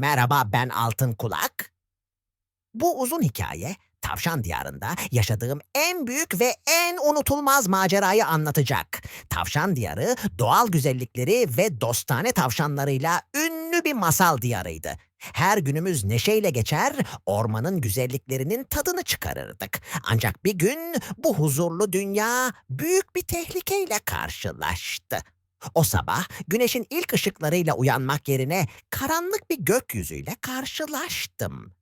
Merhaba ben Altın Kulak. Bu uzun hikaye Tavşan Diyarı'nda yaşadığım en büyük ve en unutulmaz macerayı anlatacak. Tavşan Diyarı doğal güzellikleri ve dostane tavşanlarıyla ünlü bir masal diyarıydı. Her günümüz neşeyle geçer, ormanın güzelliklerinin tadını çıkarırdık. Ancak bir gün bu huzurlu dünya büyük bir tehlikeyle karşılaştı. O sabah güneşin ilk ışıklarıyla uyanmak yerine karanlık bir gökyüzüyle karşılaştım.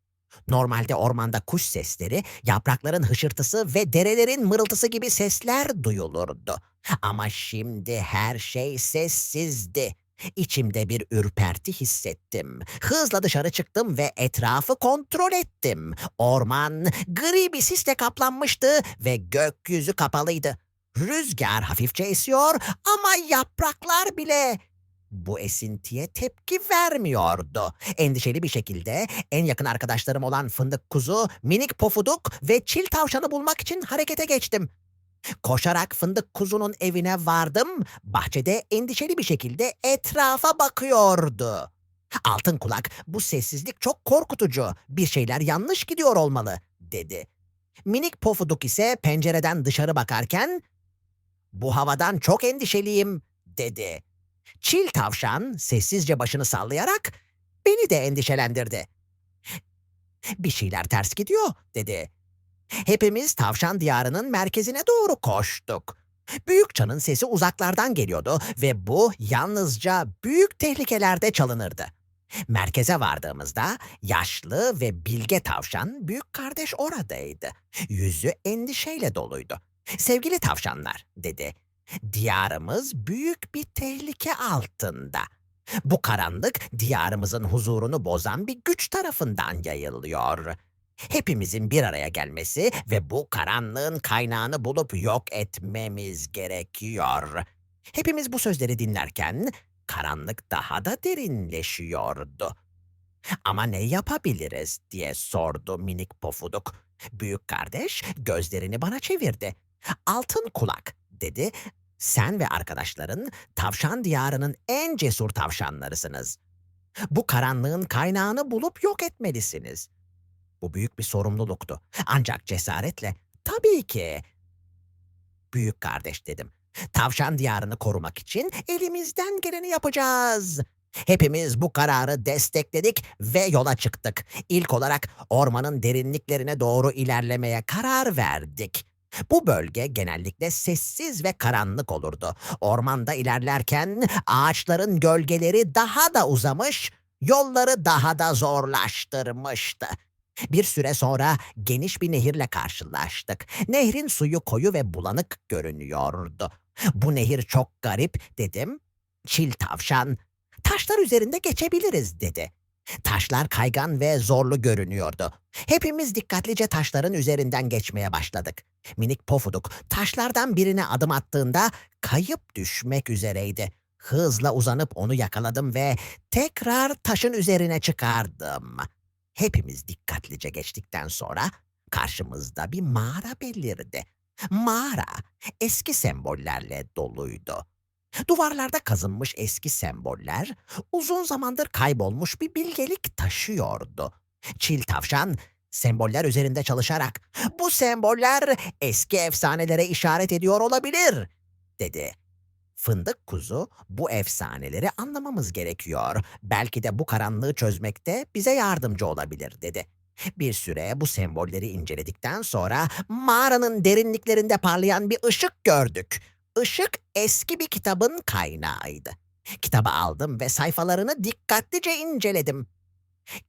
Normalde ormanda kuş sesleri, yaprakların hışırtısı ve derelerin mırıltısı gibi sesler duyulurdu. Ama şimdi her şey sessizdi. İçimde bir ürperti hissettim. Hızla dışarı çıktım ve etrafı kontrol ettim. Orman gri bir sisle kaplanmıştı ve gökyüzü kapalıydı. Rüzgar hafifçe esiyor ama yapraklar bile bu esintiye tepki vermiyordu. Endişeli bir şekilde en yakın arkadaşlarım olan Fındık Kuzu, Minik Pofuduk ve Çil Tavşan'ı bulmak için harekete geçtim. Koşarak Fındık Kuzu'nun evine vardım. Bahçede endişeli bir şekilde etrafa bakıyordu. Altın kulak, bu sessizlik çok korkutucu. Bir şeyler yanlış gidiyor olmalı, dedi. Minik Pofuduk ise pencereden dışarı bakarken, bu havadan çok endişeliyim, dedi. Çil tavşan sessizce başını sallayarak beni de endişelendirdi. Bir şeyler ters gidiyor, dedi. Hepimiz tavşan diyarının merkezine doğru koştuk. Büyük çanın sesi uzaklardan geliyordu ve bu yalnızca büyük tehlikelerde çalınırdı. Merkeze vardığımızda yaşlı ve bilge tavşan büyük kardeş oradaydı. Yüzü endişeyle doluydu. Sevgili tavşanlar, dedi. Diyarımız büyük bir tehlike altında. Bu karanlık diyarımızın huzurunu bozan bir güç tarafından yayılıyor. Hepimizin bir araya gelmesi ve bu karanlığın kaynağını bulup yok etmemiz gerekiyor. Hepimiz bu sözleri dinlerken karanlık daha da derinleşiyordu. Ama ne yapabiliriz diye sordu minik pofuduk. Büyük kardeş gözlerini bana çevirdi. Altın kulak dedi. Sen ve arkadaşların tavşan diyarının en cesur tavşanlarısınız. Bu karanlığın kaynağını bulup yok etmelisiniz. Bu büyük bir sorumluluktu. Ancak cesaretle tabii ki büyük kardeş dedim. Tavşan diyarını korumak için elimizden geleni yapacağız. Hepimiz bu kararı destekledik ve yola çıktık. İlk olarak ormanın derinliklerine doğru ilerlemeye karar verdik. Bu bölge genellikle sessiz ve karanlık olurdu. Ormanda ilerlerken ağaçların gölgeleri daha da uzamış, yolları daha da zorlaştırmıştı. Bir süre sonra geniş bir nehirle karşılaştık. Nehrin suyu koyu ve bulanık görünüyordu. Bu nehir çok garip dedim. Çil tavşan, taşlar üzerinde geçebiliriz dedi. Taşlar kaygan ve zorlu görünüyordu. Hepimiz dikkatlice taşların üzerinden geçmeye başladık. Minik pofuduk taşlardan birine adım attığında kayıp düşmek üzereydi. Hızla uzanıp onu yakaladım ve tekrar taşın üzerine çıkardım. Hepimiz dikkatlice geçtikten sonra karşımızda bir mağara belirdi. Mağara eski sembollerle doluydu. Duvarlarda kazınmış eski semboller uzun zamandır kaybolmuş bir bilgelik taşıyordu. Çil tavşan semboller üzerinde çalışarak bu semboller eski efsanelere işaret ediyor olabilir dedi. Fındık kuzu bu efsaneleri anlamamız gerekiyor. Belki de bu karanlığı çözmekte bize yardımcı olabilir dedi. Bir süre bu sembolleri inceledikten sonra mağaranın derinliklerinde parlayan bir ışık gördük. Işık eski bir kitabın kaynağıydı. Kitabı aldım ve sayfalarını dikkatlice inceledim.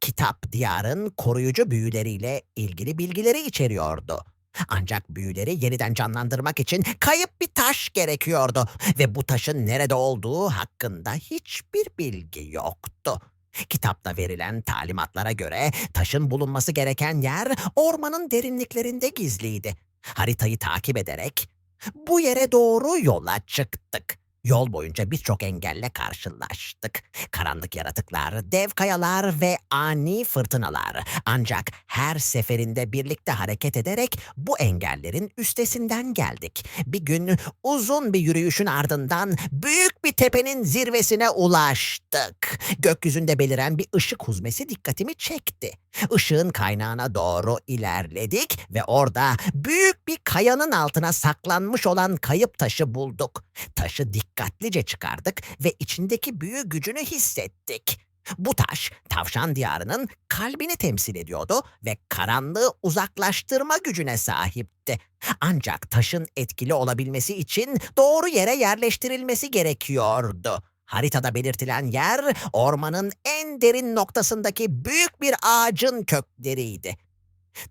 Kitap diyarın koruyucu büyüleriyle ilgili bilgileri içeriyordu. Ancak büyüleri yeniden canlandırmak için kayıp bir taş gerekiyordu ve bu taşın nerede olduğu hakkında hiçbir bilgi yoktu. Kitapta verilen talimatlara göre taşın bulunması gereken yer ormanın derinliklerinde gizliydi. Haritayı takip ederek bu yere doğru yola çıktık. Yol boyunca birçok engelle karşılaştık. Karanlık yaratıklar, dev kayalar ve ani fırtınalar. Ancak her seferinde birlikte hareket ederek bu engellerin üstesinden geldik. Bir gün uzun bir yürüyüşün ardından büyük bir tepenin zirvesine ulaştık. Gökyüzünde beliren bir ışık huzmesi dikkatimi çekti. Işığın kaynağına doğru ilerledik ve orada büyük bir kayanın altına saklanmış olan kayıp taşı bulduk. Taşı dikkatlice çıkardık ve içindeki büyü gücünü hissettik. Bu taş tavşan diyarının kalbini temsil ediyordu ve karanlığı uzaklaştırma gücüne sahipti. Ancak taşın etkili olabilmesi için doğru yere yerleştirilmesi gerekiyordu. Haritada belirtilen yer ormanın en derin noktasındaki büyük bir ağacın kökleriydi.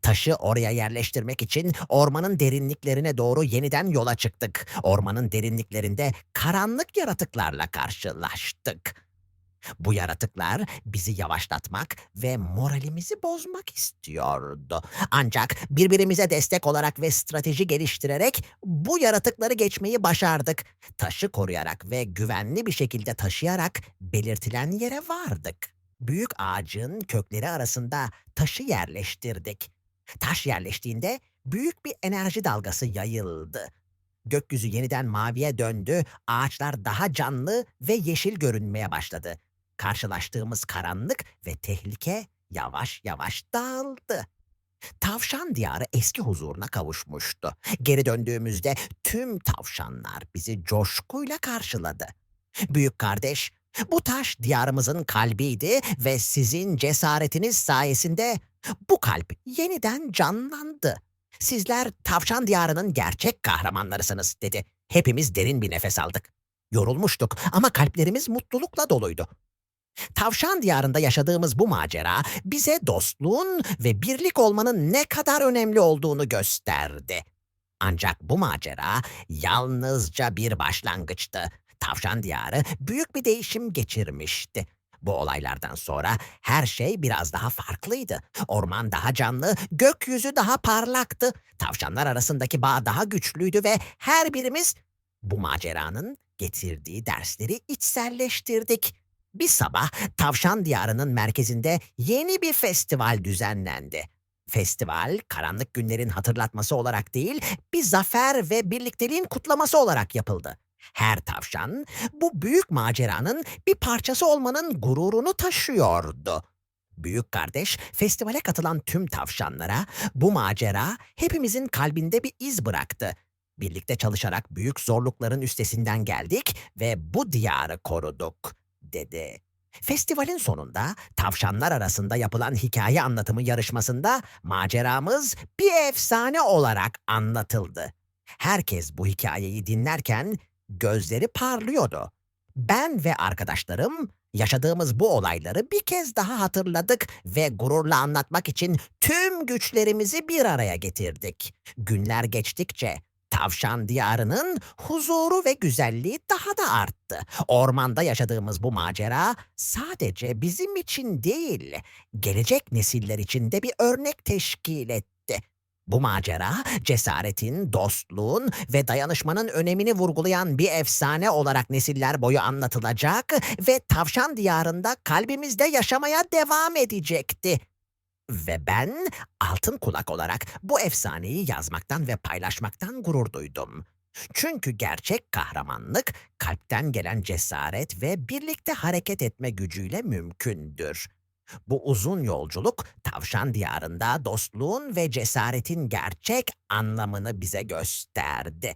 Taşı oraya yerleştirmek için ormanın derinliklerine doğru yeniden yola çıktık. Ormanın derinliklerinde karanlık yaratıklarla karşılaştık. Bu yaratıklar bizi yavaşlatmak ve moralimizi bozmak istiyordu. Ancak birbirimize destek olarak ve strateji geliştirerek bu yaratıkları geçmeyi başardık. Taşı koruyarak ve güvenli bir şekilde taşıyarak belirtilen yere vardık. Büyük ağacın kökleri arasında taşı yerleştirdik. Taş yerleştiğinde büyük bir enerji dalgası yayıldı. Gökyüzü yeniden maviye döndü, ağaçlar daha canlı ve yeşil görünmeye başladı. Karşılaştığımız karanlık ve tehlike yavaş yavaş dağıldı. Tavşan diyarı eski huzuruna kavuşmuştu. Geri döndüğümüzde tüm tavşanlar bizi coşkuyla karşıladı. Büyük kardeş, bu taş diyarımızın kalbiydi ve sizin cesaretiniz sayesinde bu kalp yeniden canlandı. Sizler tavşan diyarının gerçek kahramanlarısınız dedi. Hepimiz derin bir nefes aldık. Yorulmuştuk ama kalplerimiz mutlulukla doluydu. Tavşan diyarında yaşadığımız bu macera bize dostluğun ve birlik olmanın ne kadar önemli olduğunu gösterdi. Ancak bu macera yalnızca bir başlangıçtı. Tavşan diyarı büyük bir değişim geçirmişti. Bu olaylardan sonra her şey biraz daha farklıydı. Orman daha canlı, gökyüzü daha parlaktı. Tavşanlar arasındaki bağ daha güçlüydü ve her birimiz bu maceranın getirdiği dersleri içselleştirdik. Bir sabah Tavşan Diyarı'nın merkezinde yeni bir festival düzenlendi. Festival, karanlık günlerin hatırlatması olarak değil, bir zafer ve birlikteliğin kutlaması olarak yapıldı. Her tavşan bu büyük maceranın bir parçası olmanın gururunu taşıyordu. Büyük kardeş, festivale katılan tüm tavşanlara bu macera hepimizin kalbinde bir iz bıraktı. Birlikte çalışarak büyük zorlukların üstesinden geldik ve bu diyarı koruduk, dedi. Festivalin sonunda tavşanlar arasında yapılan hikaye anlatımı yarışmasında maceramız bir efsane olarak anlatıldı. Herkes bu hikayeyi dinlerken gözleri parlıyordu. Ben ve arkadaşlarım yaşadığımız bu olayları bir kez daha hatırladık ve gururla anlatmak için tüm güçlerimizi bir araya getirdik. Günler geçtikçe Tavşan diyarının huzuru ve güzelliği daha da arttı. Ormanda yaşadığımız bu macera sadece bizim için değil, gelecek nesiller için de bir örnek teşkil etti. Bu macera cesaretin, dostluğun ve dayanışmanın önemini vurgulayan bir efsane olarak nesiller boyu anlatılacak ve tavşan diyarında kalbimizde yaşamaya devam edecekti. Ve ben altın kulak olarak bu efsaneyi yazmaktan ve paylaşmaktan gurur duydum. Çünkü gerçek kahramanlık kalpten gelen cesaret ve birlikte hareket etme gücüyle mümkündür. Bu uzun yolculuk tavşan diyarında dostluğun ve cesaretin gerçek anlamını bize gösterdi.